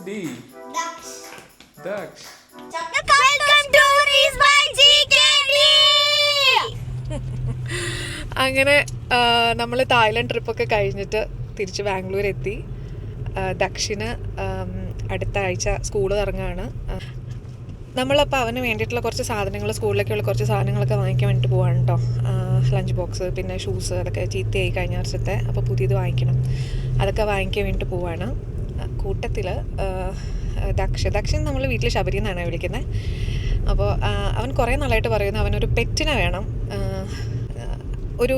D. Ducks. Ducks. Welcome to Reese by. അങ്ങനെ നമ്മൾ Thailand ട്രിപ്പൊക്കെ കഴിഞ്ഞിട്ട് തിരിച്ച് ബാംഗ്ലൂർ എത്തി ദക്ഷിണ അടുത്ത ആഴ്ച സ്കൂൾ തുടങ്ങുകയാണ് നമ്മളപ്പോൾ അവന് വേണ്ടിയിട്ടുള്ള കുറച്ച് സാധനങ്ങൾ സ്കൂളിലേക്കുള്ള കുറച്ച് സാധനങ്ങളൊക്കെ വാങ്ങിക്കാൻ വേണ്ടിയിട്ട് പോവാണ് കേട്ടോ ലഞ്ച് ബോക്സ് പിന്നെ ഷൂസ് അതൊക്കെ ചീത്തയായി കഴിഞ്ഞ വർഷത്തെ അപ്പോൾ പുതിയത് വാങ്ങിക്കണം അതൊക്കെ വാങ്ങിക്കാൻ വേണ്ടിയിട്ട് പോവാണ് കൂട്ടത്തിൽ ദക്ഷ ദക്ഷൻ നമ്മൾ വീട്ടിൽ ശബരി എന്നാണ് വിളിക്കുന്നത് അപ്പോൾ അവൻ കുറേ നാളായിട്ട് പറയുന്നു അവനൊരു പെറ്റിനെ വേണം ഒരു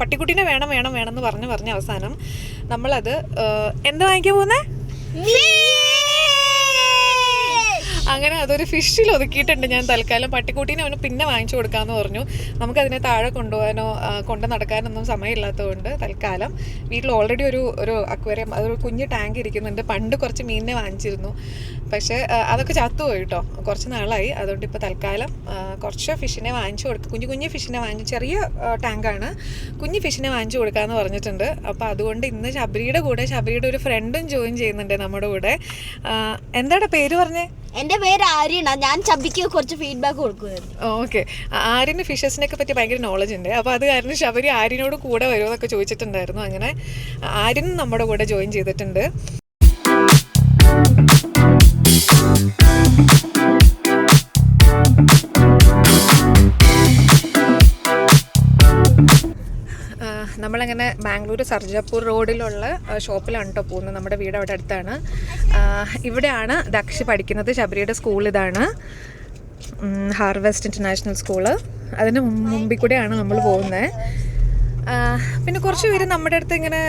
പട്ടിക്കുട്ടീനെ വേണം വേണം വേണം എന്ന് പറഞ്ഞ് പറഞ്ഞ അവസാനം നമ്മളത് എന്താ വാങ്ങിക്കാൻ പോകുന്നത് അങ്ങനെ അതൊരു ഫിഷിൽ ഒതുക്കിയിട്ടുണ്ട് ഞാൻ തൽക്കാലം. പട്ടിക്കുട്ടീനെ അവന് പിന്നെ വാങ്ങിച്ചു കൊടുക്കാമെന്ന് പറഞ്ഞു. നമുക്കതിനെ താഴെ കൊണ്ടുപോകാനോ കൊണ്ട് നടക്കാനൊന്നും സമയമില്ലാത്തതുകൊണ്ട് തൽക്കാലം വീട്ടിൽ ഓൾറെഡി ഒരു ഒരു അക്വേറിയം അതൊരു കുഞ്ഞ് ടാങ്ക് ഇരിക്കുന്നുണ്ട്. പണ്ട് കുറച്ച് മീനിനെ വാങ്ങിച്ചിരുന്നു. പക്ഷേ അതൊക്കെ ചത്തുപോയി കേട്ടോ കുറച്ച് നാളായി. അതുകൊണ്ട് ഇപ്പോൾ തൽക്കാലം കുറച്ച് ഫിഷിനെ വാങ്ങിച്ചു കൊടുക്കുക കുഞ്ഞു കുഞ്ഞു ഫിഷിനെ വാങ്ങിച്ച് ചെറിയ ടാങ്കാണ് കുഞ്ഞു ഫിഷിനെ വാങ്ങിച്ചു കൊടുക്കാമെന്ന് പറഞ്ഞിട്ടുണ്ട്. അപ്പോൾ അതുകൊണ്ട് ഇന്ന് ശബരിയുടെ കൂടെ ശബരിയുടെ ഒരു ഫ്രണ്ടും ജോയിൻ ചെയ്യുന്നുണ്ട് നമ്മുടെ കൂടെ. എന്താടാ പേര് പറഞ്ഞേ? എന്റെ പേര് ആര്യണ. ഞാൻ ചബിക്ക് കുറച്ച് ഫീഡ്ബാക്ക് കൊടുക്കുമായിരുന്നു ഓക്കെ. ആര്യന് ഫിഷസിനെയൊക്കെ പറ്റി ഭയങ്കര നോളജ് ഉണ്ട്. അപ്പോൾ അത് കാരണം ശബരി ആര്യനോട് കൂടെ വരുമെന്നൊക്കെ ചോദിച്ചിട്ടുണ്ടായിരുന്നു. അങ്ങനെ ആര്യൻ നമ്മുടെ കൂടെ ജോയിൻ ചെയ്തിട്ടുണ്ട്. നമ്മളങ്ങനെ ബാംഗ്ലൂർ സർജാപൂർ റോഡിലുള്ള ഷോപ്പിലാണ് കേട്ടോ പോകുന്നത്. നമ്മുടെ വീട് അവിടെ അടുത്താണ്. ഇവിടെയാണ് ദക്ഷി പഠിക്കുന്നത്. ശബരിയുടെ സ്കൂൾ ഇതാണ്. Harvest International School. അതിന് മുമ്പിൽ കൂടെയാണ് നമ്മൾ പോകുന്നത് പിന്നെ കുറച്ച് പേര് നമ്മുടെ അടുത്ത് ഇങ്ങനെ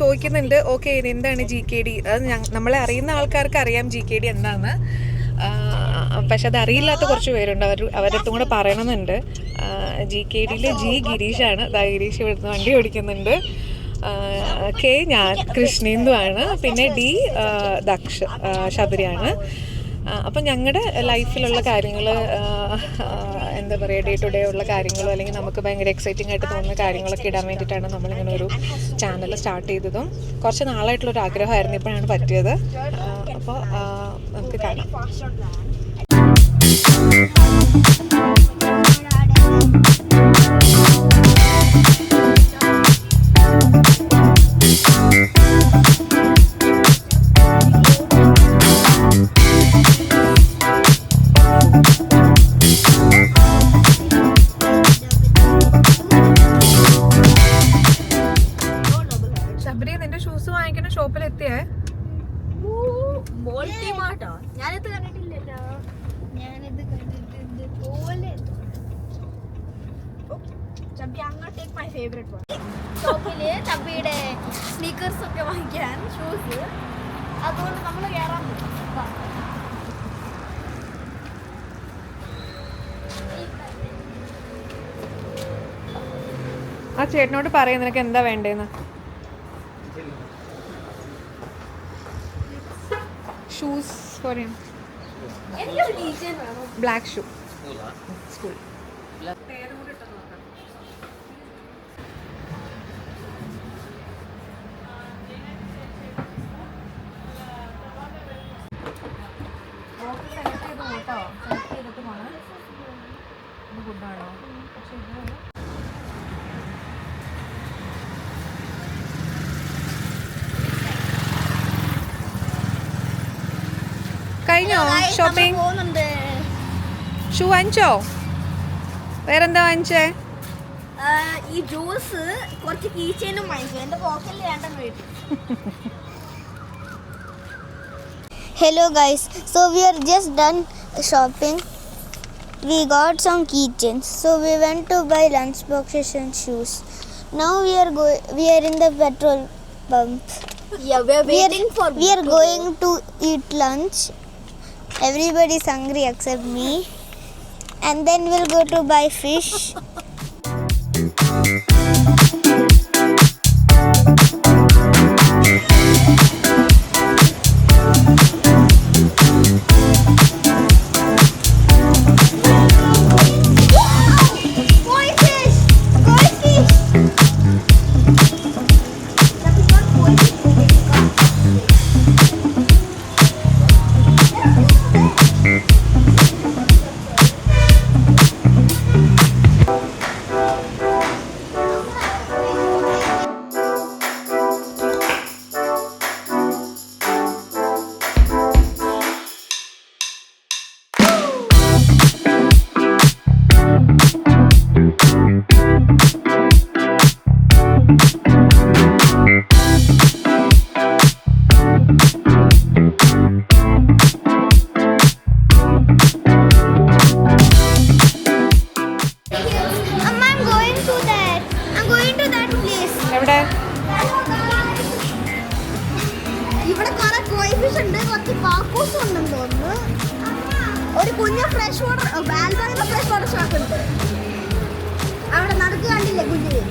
ചോദിക്കുന്നുണ്ട്. ഓക്കെ എന്താണ് ജി കെ ഡി അത് നമ്മളെ അറിയുന്ന ആൾക്കാർക്ക് അറിയാം ജി കെ ഡി എന്താണെന്ന് പക്ഷെ അത് അറിയില്ലാത്ത കുറച്ച് പേരുണ്ട്. അവർ അവരുടെ അടുത്തും കൂടെ പറയണമെന്നുണ്ട്. ജി കെ ഡിയിലെ ജി ഗിരീഷാണ്. ദാ ഗിരീഷ് ഇവിടുന്ന് വണ്ടി ഓടിക്കുന്നുണ്ട്. കെ ഞാൻ കൃഷ്ണേന്ദു ആണ്. പിന്നെ ഡി ദക്ഷ ശബരിയാണ്. അപ്പം ഞങ്ങളുടെ ലൈഫിലുള്ള കാര്യങ്ങൾ എന്താ പറയുക ഡേ ടു ഡേ ഉള്ള കാര്യങ്ങളോ അല്ലെങ്കിൽ നമുക്ക് ഭയങ്കര എക്സൈറ്റിംഗ് ആയിട്ട് തോന്നുന്ന കാര്യങ്ങളൊക്കെ ഇടാൻ വേണ്ടിയിട്ടാണ് നമ്മളിങ്ങനെ ഒരു ചാനൽ സ്റ്റാർട്ട് ചെയ്തതും. കുറച്ച് നാളായിട്ടുള്ളൊരു ആഗ്രഹമായിരുന്നു. ഇപ്പോഴാണ് പറ്റിയത്. അപ്പോൾ നമുക്ക് കാണാം. അങ്ങോട്ടേക്ക് വൺ ഫേവറേറ്റ് ഷോപ്പിൽ തമ്പിയുടെ സ്നീക്കേഴ്സ് ഒക്കെ വാങ്ങിക്കാൻ ഷൂസ് അതുകൊണ്ട് നമ്മൾ കയറാൻ. ആ ചേട്ടനോട് പറയും നിനക്ക് എന്താ വേണ്ടേന്ന്. ഷൂസ് ഫോർ വേണം. ബ്ലാക്ക് ഷൂ സ്കൂൾ ഗുഡാണോ പക്ഷേ ഇത് കഴിഞ്ഞോ ഷോപ്പിംഗ് പോകുന്നുണ്ട്. ഷൂ വാങ്ങിച്ചോ? വേറെന്താ വാങ്ങിച്ചേ? ഈ ജ്യൂസ് കുറച്ച് കീച്ചേനും വാങ്ങിച്ചു. എന്റെ പോക്കറ്റിൽ വേണ്ടെന്ന് വീട്ടിൽ Hello guys, so we are just done shopping. We got some keychains, so we went to buy lunch boxes and shoes. Now we are going. We are in the petrol pump. Yeah, we are We are, waiting for we are going to eat lunch. Everybody is hungry except me. And then we'll go to buy fish. എവിടെ? ഇവിടെ കുറെ കോയിഫിഷ് ഉണ്ട് കുറച്ച് പാക്കൂസ് ഉണ്ടെന്ന് തോന്നുന്നു. ഒരു കുഞ്ഞ fresh water ബാൽബറിന്റെ ഫ്രഷ് വാട്ടർ ഷോപ്പ് ഉണ്ട്. അവിടെ നടക്ക് കണ്ടില്ലേ കുഞ്ഞിന്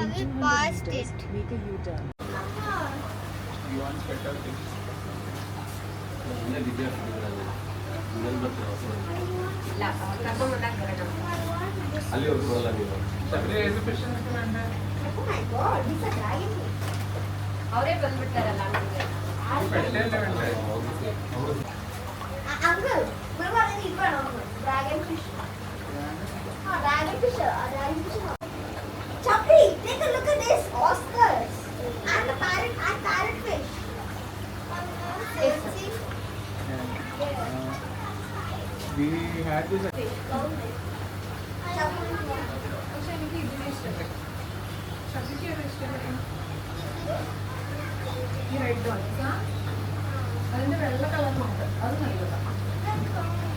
I will pass it. Make a U-turn. You want better things? ಅಲ್ಲಿ ಅವ್ರು ಬರಲ್ಲ ನೀವು ಅವರೇ ಬಂದ್ಬಿಡ್ತಾರಲ್ಲ uncle dragon fish dragon fish dragon fish take a look at this Oscars and the parrot and parrot fish We had this പക്ഷെ എനിക്ക് ഇതിനെ ഇഷ്ടപ്പെട്ടു ശബരിക്ക് ഏതാ ഇഷ്ടപ്പെട്ടു ഈ റെഡ് വൺ അതിന്റെ വെള്ള കളറുണ്ട് അത് നല്ലതാണ്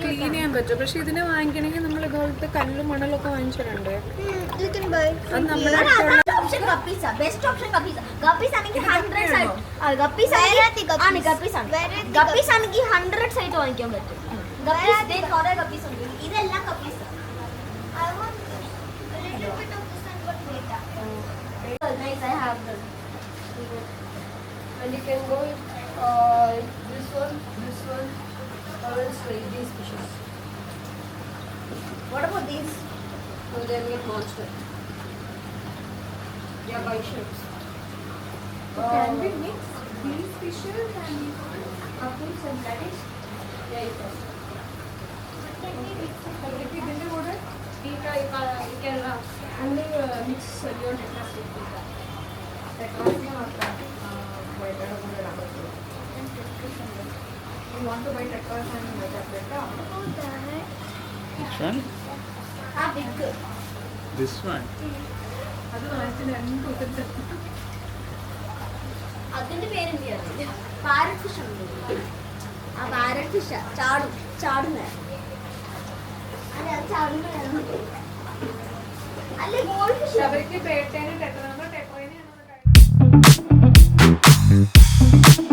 ക്ലീൻ ചെയ്യാൻ പറ്റും. പക്ഷെ ഇതിനെ വാങ്ങിക്കണമെങ്കിൽ നമ്മൾ ഇതുപോലത്തെ കല്ലും മണലൊക്കെ വാങ്ങിച്ചിട്ടുണ്ട്. You can buy. അത് നമ്മുടെ അടുത്തുള്ള guppies guppies best option guppies guppies pattern. And you can go uh, this one, this one, or else like these fishes. What about these? So they are get monster. They are bite shapes. Um, can we um, mix these fishes and these apples and radish? Yeah, you can. ಇದರಲ್ಲಿ ಕೂಡ ಈಗ ಈಗ ಈಗ ಎಲ್ಲ ಅಂದರೆ mix ಸರಿಯೋ ಟೆಕ್ನಾಸಿಟಿ കൂടെ ഇടാൻ പറ്റുള്ളൂ. To buy tetra's കേട്ടോ Which one? ആ ബിഗ് This one. അത് വാങ്ങിച്ച് രണ്ട് ദിവസത്തെ അതിന്റെ പേര് എന്തിനാ പാരറ്റ് ഫിഷ് ഉണ്ട്? ആ പാരറ്റ് ഫിഷ് ചാടും. ചാടുന്ന. അല്ല ചാടുന്ന. അല്ലേ ഗോൾഡ് ഫിഷ് അവർക്ക് പേട്ടേനെ you